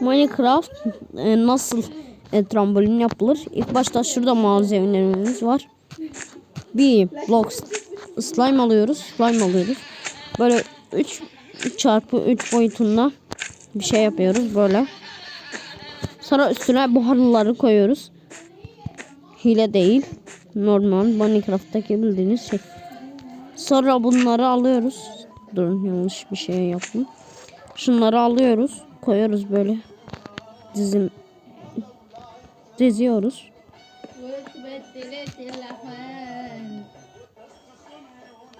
Minecraft e, nasıl e, trambolin yapılır? İlk başta şurada malzemelerimiz var. Bir blok slime alıyoruz. Slime alıyoruz. Böyle 3 çarpı 3 boyutunda bir şey yapıyoruz böyle. Sonra üstüne bu halıları koyuyoruz. Hile değil. Normal Minecraft'taki bildiğiniz şey. Sonra bunları alıyoruz. Durun yanlış bir şey yaptım. Şunları alıyoruz. Koyuyoruz böyle. Dizim diziyoruz.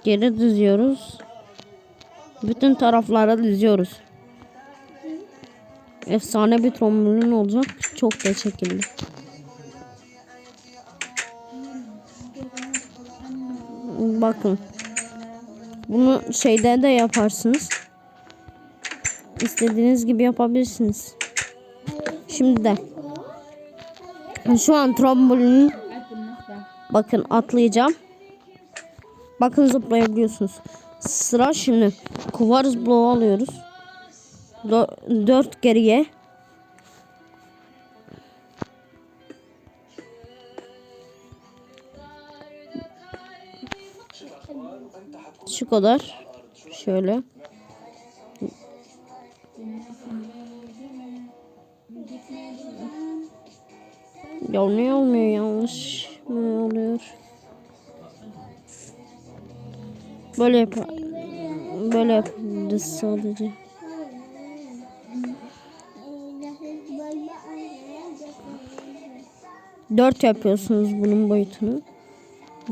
Geri diziyoruz. Bütün taraflara diziyoruz. Efsane bir trombolin olacak. Çok da çekildi. Bakın. Bunu şeyde de yaparsınız. İstediğiniz gibi yapabilirsiniz. Şimdi. Şu an trombolinin bakın atlayacağım. Bakın zıplayabiliyorsunuz. Sıra şimdi. Kuvarız bloğu alıyoruz. Dö- dört geriye. Şu kadar. Şöyle. Ya ne olmuyor yanlış mı oluyor? Böyle yap. Böyle yapabiliriz sadece. Dört yapıyorsunuz bunun boyutunu.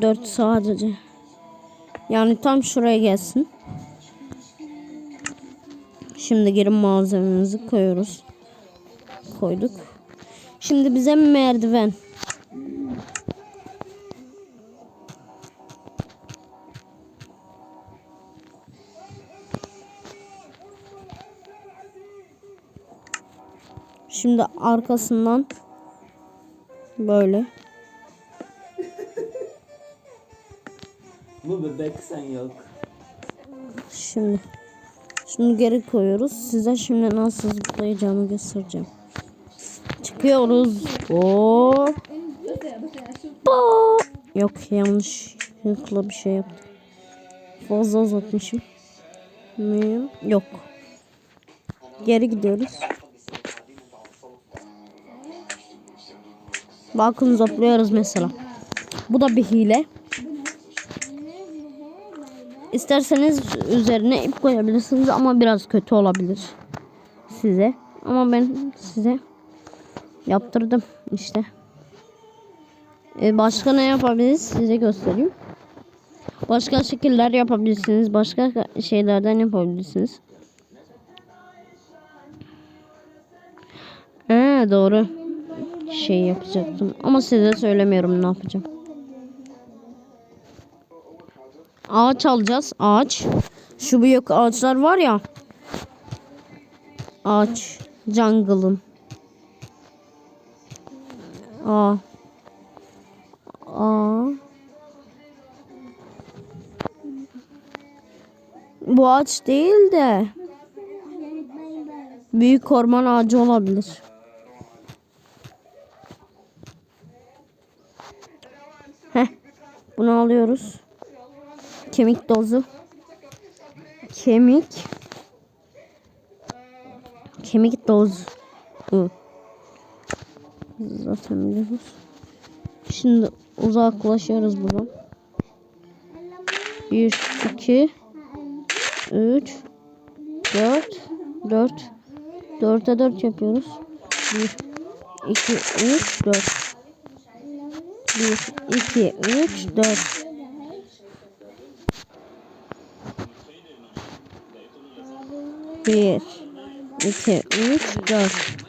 Dört sadece. Yani tam şuraya gelsin. Şimdi geri malzememizi koyuyoruz. Koyduk. Şimdi bize merdiven. Şimdi arkasından böyle. Bu bebek sen yok. Şimdi şunu geri koyuyoruz. Size şimdi nasıl zıplayacağımı göstereceğim. Çıkıyoruz. Hop. Bo- Yok yanlış. Yanlışlıkla bir şey yaptım. Fazla uzatmışım. Ne? Yok. Geri gidiyoruz. Bakın zıplıyoruz mesela. Bu da bir hile. İsterseniz üzerine ip koyabilirsiniz ama biraz kötü olabilir size. Ama ben size yaptırdım işte. Ee, başka ne yapabiliriz size göstereyim. Başka şekiller yapabilirsiniz. Başka şeylerden yapabilirsiniz. Ee, doğru. Şey yapacaktım. Ama size söylemiyorum ne yapacağım. Ağaç alacağız. Ağaç. Şu büyük ağaçlar var ya. Ağaç. Jungle'ın. Aa. Aa. Bu ağaç değil de. Büyük orman ağacı olabilir. Heh. Bunu alıyoruz. Kemik dozu. Kemik. Kemik dozu. Hı. Zaten biliyoruz. Şimdi uzaklaşıyoruz buradan. 1, 2, 3, 4, 4. 4'e 4 yapıyoruz. 1, 2, 3, 4. 1, 2, 3, 4. Bir, iki, üç, dört.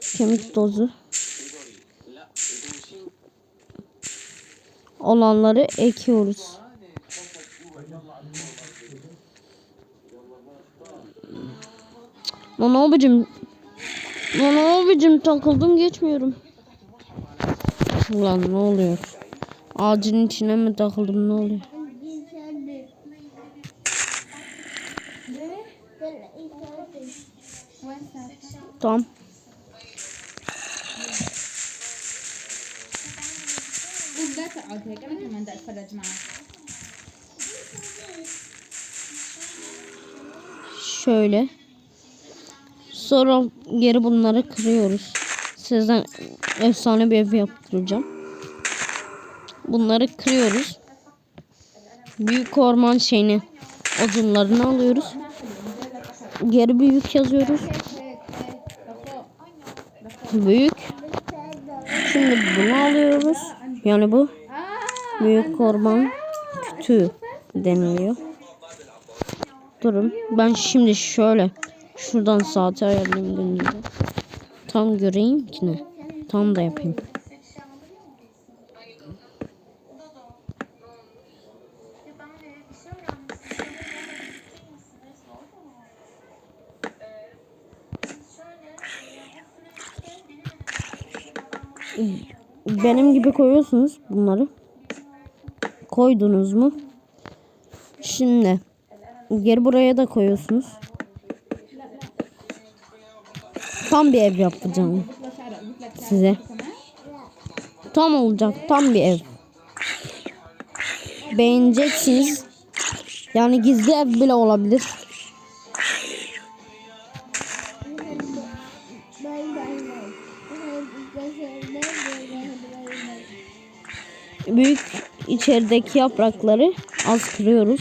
Kemik tozu. Olanları ekiyoruz. Lan abicim. Lan abicim takıldım geçmiyorum. Ulan ne oluyor? Ağacın içine mi takıldım ne oluyor? Tamam. قول لا تقعد هيك انا كمان بدي اتفرج معك Şöyle. Sonra geri bunları kırıyoruz. Sizden efsane bir ev yaptıracağım. Bunları kırıyoruz. Büyük orman şeyini odunlarını alıyoruz. Geri büyük yazıyoruz. Büyük. Şimdi bunu alıyoruz. Yani bu büyük orman kütüğü deniliyor. Durun. Ben şimdi şöyle şuradan saati ayarlayayım dönünce. Tam göreyim ki ne. Tam da yapayım. Benim gibi koyuyorsunuz bunları. Koydunuz mu? Şimdi geri buraya da koyuyorsunuz. Tam bir ev yapacağım size. Tam olacak. Tam bir ev. Beğeneceksiniz. Yani gizli ev bile olabilir. Büyük içerideki yaprakları az kırıyoruz.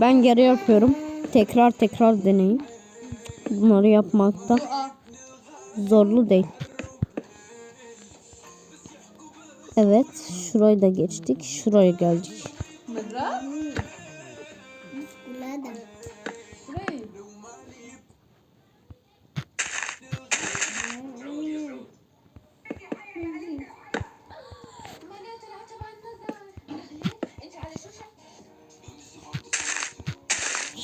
Ben geri yapıyorum. Tekrar tekrar deneyin. Bunları yapmakta zorlu değil. Evet. Şurayı da geçtik. Şuraya geldik.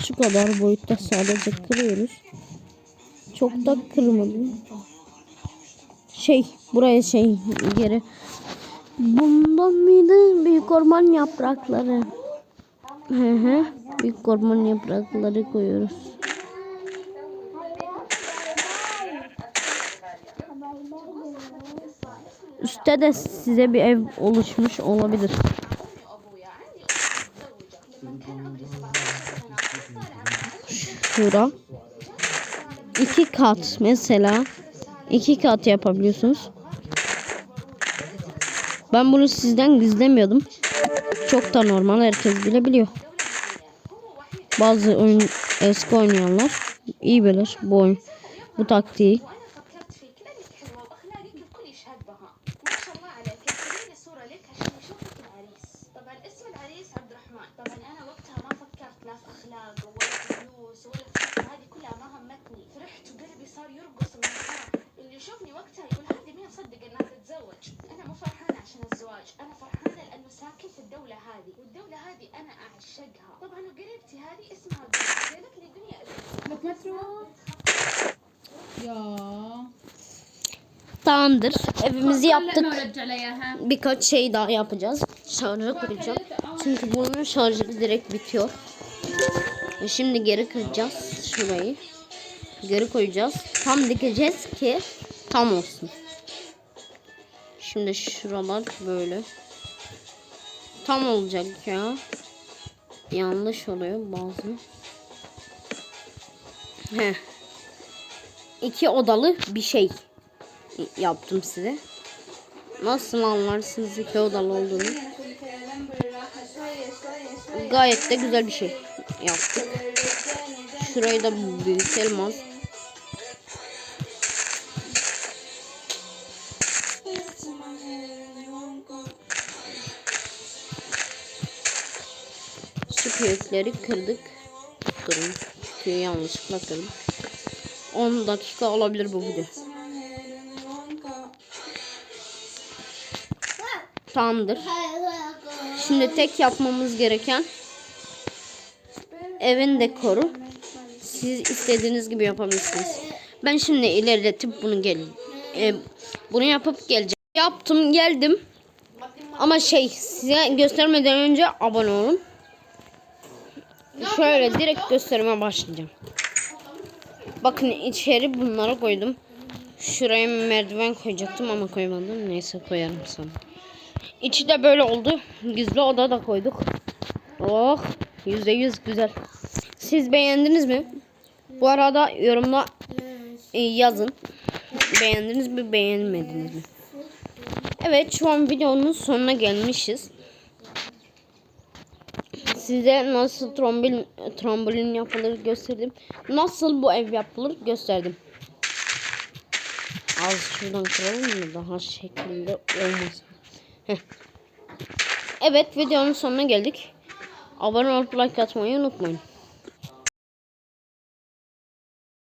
Şu kadar boyutta sadece kırıyoruz. Çok da kırmadım. Şey buraya şey geri Bundan mıydı? Büyük orman yaprakları. Hı hı. Büyük orman yaprakları koyuyoruz. Üstte de size bir ev oluşmuş olabilir. Şura. İki kat mesela. iki kat yapabiliyorsunuz. Ben bunu sizden gizlemiyordum. Çok da normal herkes bile biliyor. Bazı oyun eski oynayanlar iyi bilir bu oyun bu taktiği. فكرت فيك لانك حلوه واخلاقك الكل يشهد بها ما شاء الله عليك ارسلي صوره لك عشان يشوفك العريس طبعا اسم العريس عبد الرحمن طبعا انا وقتها ما فكرت لا في اخلاق ولا في فلوس ولا في القصة هذه كلها ما همتني فرحت وقلبي صار يرقص من الفرح اللي يشوفني وقتها يقول هذه مين صدق انها تتزوج انا مو فرحانه عشان الزواج انا فرحانه لانه ساكن في الدوله هذه والدوله هذه انا اعشقها طبعا وقريبتي هذه اسمها جابت لي دنيا لك ما تروح يا Tamamdır. Evimizi yaptık. ما رجع لي اياها Birkaç şey daha yapacağız. Şarja koyacağım. Çünkü bunun şarjı direkt bitiyor. Ve şimdi geri kıracağız şurayı. Geri koyacağız. Tam dikeceğiz ki tam olsun. Şimdi şuralar böyle. Tam olacak ya. Yanlış oluyor bazı. Heh. İki odalı bir şey yaptım size. Nasıl anlarsınız iki odalı olduğunu? Gayet de güzel bir şey yaptık. Şurayı da büyütelim az. Şu kökleri kırdık. Durun. Köyü yanlışlıkla kırdım. 10 dakika olabilir bu video. Tamamdır. Şimdi tek yapmamız gereken evin dekoru. Siz istediğiniz gibi yapabilirsiniz. Ben şimdi ilerletip bunu gel e, bunu yapıp geleceğim. Yaptım geldim. Ama şey size göstermeden önce abone olun. Şöyle direkt gösterime başlayacağım. Bakın içeri bunları koydum. Şuraya merdiven koyacaktım ama koymadım. Neyse koyarım sonra. İçi de böyle oldu. Gizli oda da koyduk. Oh yüzde yüz güzel. Siz beğendiniz mi? Bu arada yorumla e, yazın. Beğendiniz mi beğenmediniz mi? Evet şu an videonun sonuna gelmişiz. Size nasıl trombolin, trombolin yapılır gösterdim. Nasıl bu ev yapılır gösterdim. Az şuradan kıralım mı daha şekilde olmasın. Heh. Evet videonun sonuna geldik. Abone olup like atmayı unutmayın.